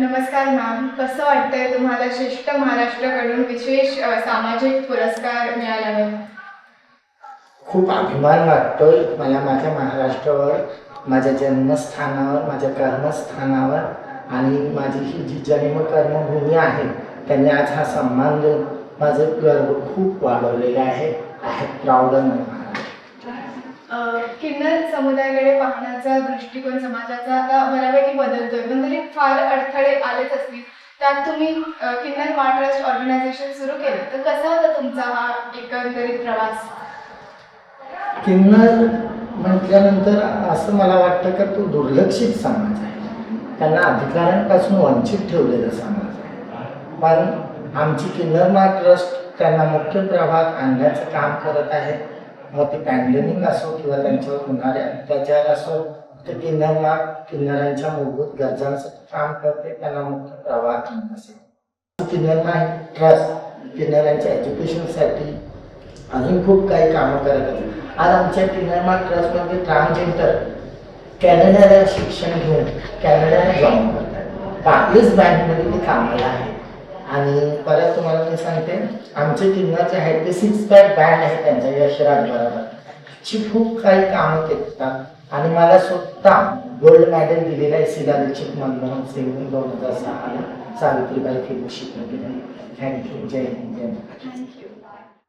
नमस्कार मॅम कसं वाटतंय तुम्हाला श्रेष्ठ महाराष्ट्राकडून विशेष सामाजिक पुरस्कार मिळाला खूप अभिमान वाटतोय मला माझ्या महाराष्ट्रावर माझ्या जन्मस्थानावर माझ्या कर्मस्थानावर आणि माझी ही जी जन्म कर्मभूमी आहे त्यांनी आज हा सन्मान देऊन माझं गर्व खूप वाढवलेलं आहे. I have proud of my किन्नर समुदायाकडे पाहण्याचा दृष्टिकोन समाजाचा आता बऱ्यापैकी बदलतोय. पण तरी फार अडथळे आलेच असतील. त्यात तुम्ही किन्नर मा ट्रस्ट ऑर्गनायझेशन सुरू केलं. तर कसा होता तुमचा हा एकंदरीत प्रवास? किन्नर म्हटल्यानंतर असं मला वाटतं का तो दुर्लक्षित समाज आहे. त्यांना अधिकारांपासून वंचित ठेवलेला समाज आहे. पण आमची किन्नरमा ट्रस्ट त्यांना मुख्य प्रवाहात आणण्याचं काम करत आहे. मग ते पॅन्डेमिक असो किंवा त्यांच्यावर होणारे अत्याचार असो ते किन्नरला किन्नरांच्या मूलभूत गरजांसाठी काम करते त्यांना मुख्य प्रवाह असेल किन्नरला ट्रस्ट किन्नरांच्या एज्युकेशनसाठी अजून खूप काही कामं करत आहे आज आमच्या किन्नरमा ट्रस्टमध्ये ट्रान्सजेंडर कॅनडाला शिक्षण घेऊन कॅनडाला जॉईन करतात. बार्कलेस बँकमध्ये ते कामाला आहे आणि परत तुम्हाला मी सांगते आमचे किन्नर आहेत ते सिक्स पॅक बँड आहे त्यांच्या यशराज बरोबर. ची खूप काही कामं करतात आणि मला स्वतः गोल्ड मेडल दिलेलं आहे सिदालिचित मनमोहन सिंग दोन हजार सहाला. सावित्रीबाई फेलोशिप थँक्यू जय हिंद जय